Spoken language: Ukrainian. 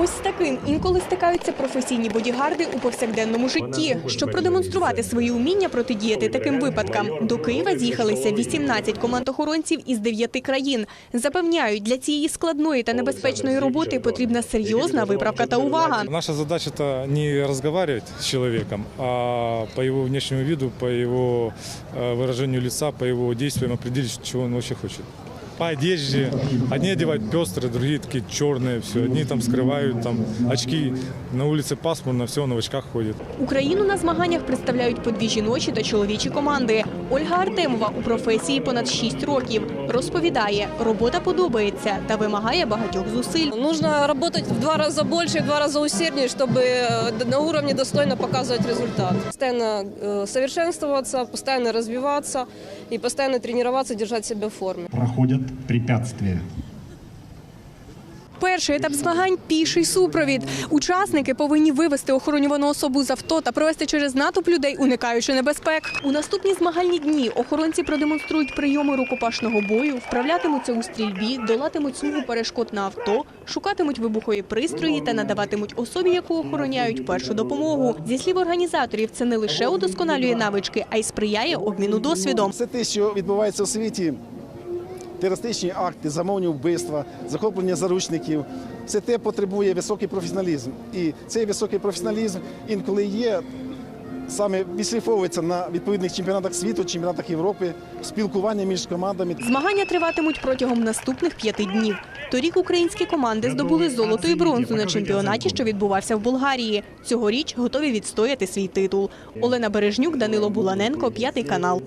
Ось з таким інколи стикаються професійні бодігарди у повсякденному житті. Щоб продемонструвати свої уміння протидіяти таким випадкам, до Києва з'їхалися 18 команд охоронців із 9 країн. Запевняють, для цієї складної та небезпечної роботи потрібна серйозна виправка та увага. Наша задача это не разговаривать с человеком, а по его внешнему виду, по его э, выражению лица, по его действиям определить, чего он вообще хочет. По одежде. Одни одевают пестрые, другие такие черные, все. Одни там скрывают там очки. На улице пасмурно, все, он в очках ходит. Україну на змаганнях представляють по дві жіночі та чоловічі команди. Ольга Артемова у професії понад 6 років. Розповідає, робота подобається та вимагає багатьох зусиль. Нужно работать в два раза больше, в два раза усерднее, чтобы э, на уровне достойно показывать результат. Постоянно э, совершенствоваться, постоянно развиваться и постоянно тренироваться, держать себя в форме. проходят препятствия. Перший етап змагань піший супровід. Учасники повинні вивести охоронювану особу з авто та провести через натовп людей, уникаючи небезпек. У наступні змагальні дні охоронці продемонструють прийоми рукопашного бою, вправлятимуться у стрільбі, долатимуть смугу перешкод на авто, шукатимуть вибухові пристрої та надаватимуть особі, яку охороняють першу допомогу. Зі слів організаторів, це не лише удосконалює навички, а й сприяє обміну досвідом. Все те, що відбувається у світі, терористичні акти, замовні вбивства, захоплення заручників, все те потребує високий професіоналізм. І цей високий професіоналізм інколи є. Саме відслідковується на відповідних чемпіонатах світу, чемпіонатах Європи, спілкування між командами. Змагання триватимуть протягом наступних п'яти днів. Торік українські команди здобули золото і бронзу на чемпіонаті, що відбувався в Болгарії. Цьогоріч готові відстояти свій титул. Олена Бережнюк, Данило Буланенко, п'ятий канал.